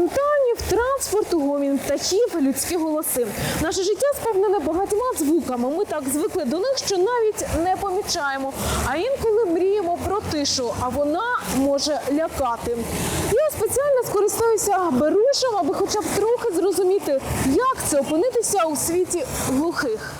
фонтанів, транспорту, гомін птахів, людські голоси. Наше життя сповнене багатьма звуками. Ми так звикли до них, що навіть не помічаємо. А інколи мріємо про тишу, а вона може лякати. Я спеціально скористаюся берушем, аби хоча б трохи зрозуміти, як це опинитися у світі глухих.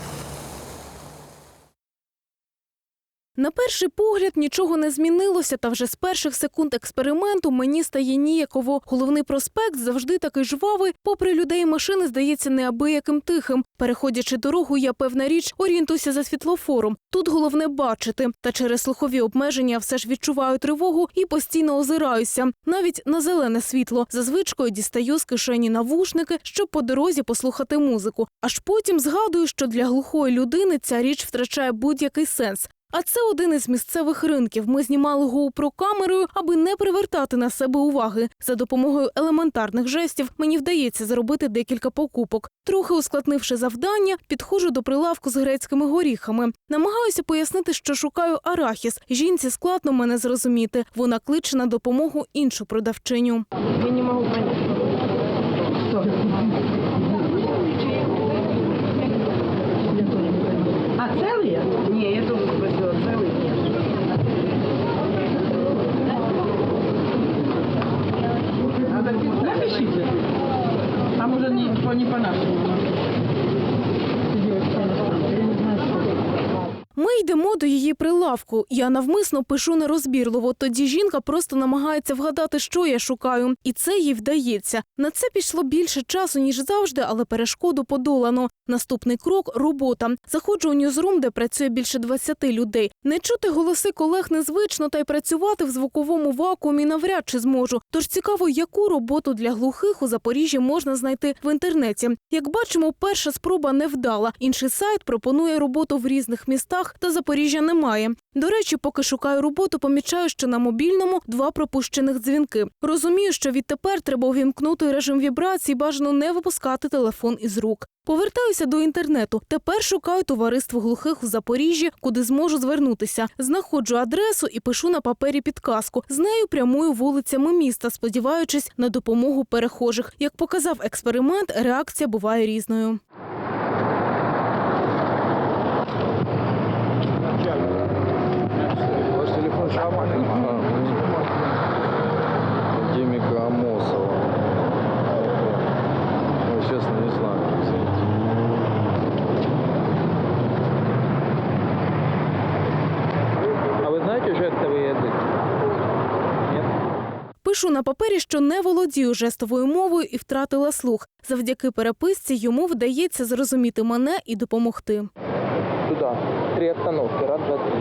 На перший погляд нічого не змінилося, та вже з перших секунд експерименту мені стає ніяково. Головний проспект завжди такий жвавий, попри людей машини, здається неабияким тихим. Переходячи дорогу, я певна річ орієнтуюся за світлофором. Тут головне бачити. Та через слухові обмеження все ж відчуваю тривогу і постійно озираюся. Навіть на зелене світло. За звичкою дістаю з кишені навушники, щоб по дорозі послухати музику. Аж потім згадую, що для глухої людини ця річ втрачає будь-який сенс. А це один із місцевих ринків. Ми знімали GoPro камерою, аби не привертати на себе уваги. За допомогою елементарних жестів мені вдається зробити декілька покупок. Трохи ускладнивши завдання, підходжу до прилавку з грецькими горіхами. Намагаюся пояснити, що шукаю арахіс. Жінці складно мене зрозуміти. Вона кличе на допомогу іншу продавчиню. Я не понять. А целые? Не, я нет. Напишите. Там уже не, не по-нашему. Ми йдемо до її прилавку. Я навмисно пишу нерозбірливо. Тоді жінка просто намагається вгадати, що я шукаю, і це їй вдається. На це пішло більше часу ніж завжди, але перешкоду подолано. Наступний крок робота. Заходжу у ньюзрум, де працює більше 20 людей. Не чути голоси колег незвично, та й працювати в звуковому вакуумі навряд чи зможу. Тож цікаво, яку роботу для глухих у Запоріжжі можна знайти в інтернеті. Як бачимо, перша спроба не вдала. Інший сайт пропонує роботу в різних містах, та Запоріжжя немає. До речі, поки шукаю роботу, помічаю, що на мобільному два пропущених дзвінки. Розумію, що відтепер треба увімкнути режим вібрацій, бажано не випускати телефон із рук. Повертаюся до інтернету. Тепер шукаю товариство глухих у Запоріжжі, куди зможу звернутися. Знаходжу адресу і пишу на папері підказку. З нею прямую вулицями міста, сподіваючись на допомогу перехожих. Як показав експеримент, реакція буває різною. Академика Амосова. Знаєте, що язик? Пишу на папері, що не володію жестовою мовою і втратила слух. Завдяки переписці йому вдається зрозуміти мене і допомогти. Туди. Три остановки. Раз, два, три.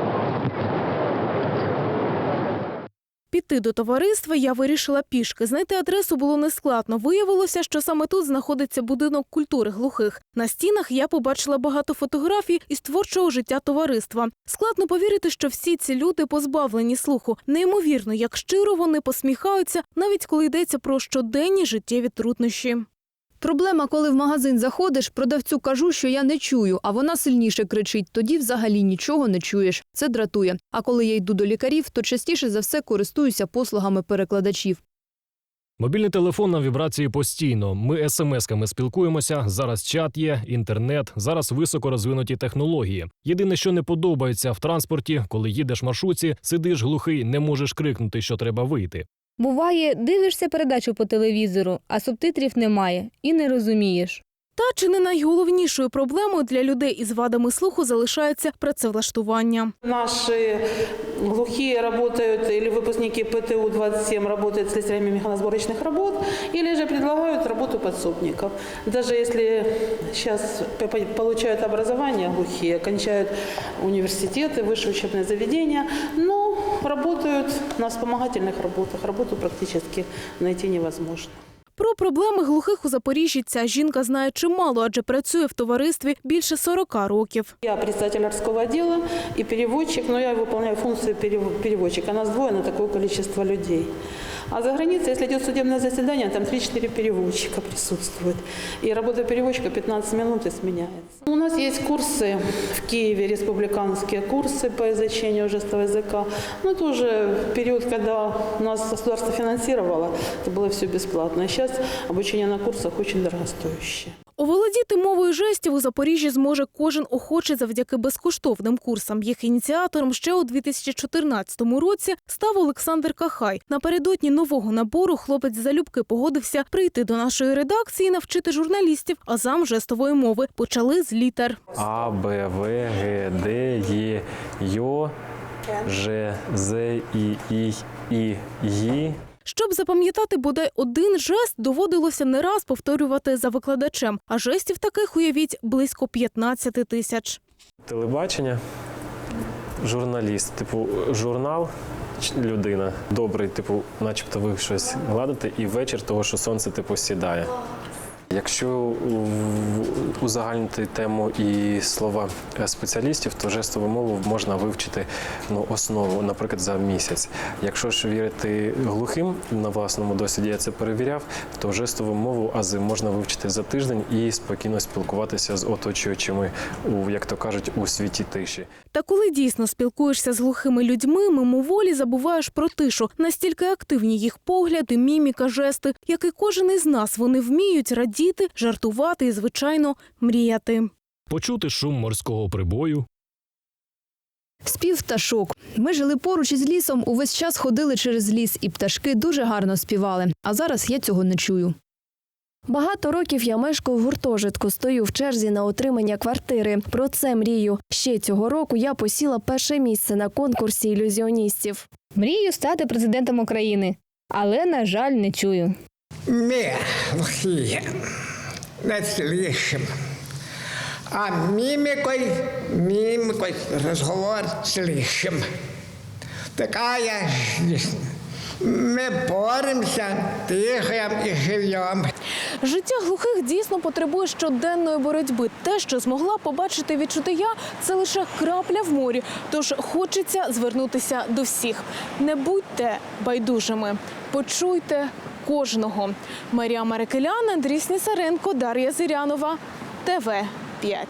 Піти до товариства я вирішила пішки. Знайти адресу було нескладно. Виявилося, що саме тут знаходиться будинок культури глухих. На стінах я побачила багато фотографій із творчого життя товариства. Складно повірити, що всі ці люди позбавлені слуху. Неймовірно, як щиро вони посміхаються, навіть коли йдеться про щоденні життєві труднощі. Проблема, коли в магазин заходиш, продавцю кажу, що я не чую, а вона сильніше кричить. Тоді взагалі нічого не чуєш. Це дратує. А коли я йду до лікарів, то частіше за все користуюся послугами перекладачів. Мобільний телефон на вібрації постійно. Ми смс-ками спілкуємося. Зараз чат є, інтернет, зараз високо розвинуті технології. Єдине, що не подобається в транспорті, коли їдеш маршрутці, сидиш глухий, не можеш крикнути, що треба вийти. Буває, дивишся передачу по телевізору, а субтитрів немає і не розумієш. Та чи не найголовнішою проблемою для людей із вадами слуху залишається працевлаштування. Наши глухие работают, или выпускники ПТУ-27 работают слесарями механосборочных работ, или же предлагают работу подсобников. Даже если сейчас получают образование глухие, кончают университеты, высшие учебные заведения, но работают на вспомогательных работах. Работу практически найти невозможно. Про проблеми глухих у Запоріжжі ця жінка знає чимало, адже працює в товаристві більше 40 років. Я председатель арского отдела и переводчик, но я выполняю функцию перев- переводчика. Нас двое на такое количество людей. А за границей, если идет судебное заседание, там 3-4 переводчика присутствует. И работа переводчика 15 минут и сменяется. У нас есть курсы в Киеве, республиканские курсы по изучению жестового языка. Ну, это уже период, когда у нас государство финансировало, это было все бесплатно. А сейчас обучение на курсах очень дорогостоящее. Оволодіти мовою жестів у Запоріжжі зможе кожен охочий завдяки безкоштовним курсам. Їх ініціатором ще у 2014 році став Олександр Кахай. Напередодні нового набору хлопець залюбки погодився прийти до нашої редакції і навчити журналістів азам жестової мови. Почали з літер. А, Б, В, Г, Д, Е, Й, Ж, З, І, І, І, Ї. Щоб запам'ятати бодай один жест, доводилося не раз повторювати за викладачем. А жестів таких, уявіть, близько 15 тисяч. Телебачення, журналіст, типу, журнал, людина. Добрий, типу, начебто ви щось гладите, і вечір того, що сонце типу сідає. Якщо узагальнити тему і слова е, спеціалістів, то жестову мову можна вивчити ну, основу, наприклад, за місяць. Якщо ж вірити глухим на власному досвіді, я це перевіряв, то жестову мову ази можна вивчити за тиждень і спокійно спілкуватися з оточуючими, у як то кажуть, у світі тиші. Та коли дійсно спілкуєшся з глухими людьми, мимоволі забуваєш про тишу. Настільки активні їх погляди, міміка, жести, як і кожен із нас, вони вміють радіти, жартувати і, звичайно, мріяти. Почути шум морського прибою, Спів пташок. Ми жили поруч із лісом, увесь час ходили через ліс, і пташки дуже гарно співали. А зараз я цього не чую. Багато років я мешкаю в гуртожитку, стою в черзі на отримання квартири. Про це мрію. Ще цього року я посіла перше місце на конкурсі ілюзіоністів. Мрію стати президентом України, але, на жаль, не чую. Ми глухі, найсильнішим. А мімікой, мімікой розговор сильнішим. Такая жизнь. Ми боремося, дихаємо і живемо. Життя глухих дійсно потребує щоденної боротьби. Те, що змогла побачити відчути я, це лише крапля в морі. Тож хочеться звернутися до всіх. Не будьте байдужими, почуйте кожного. Марія Марикелян, Андрій Снісаренко, Дар'я Зирянова, ТВ 5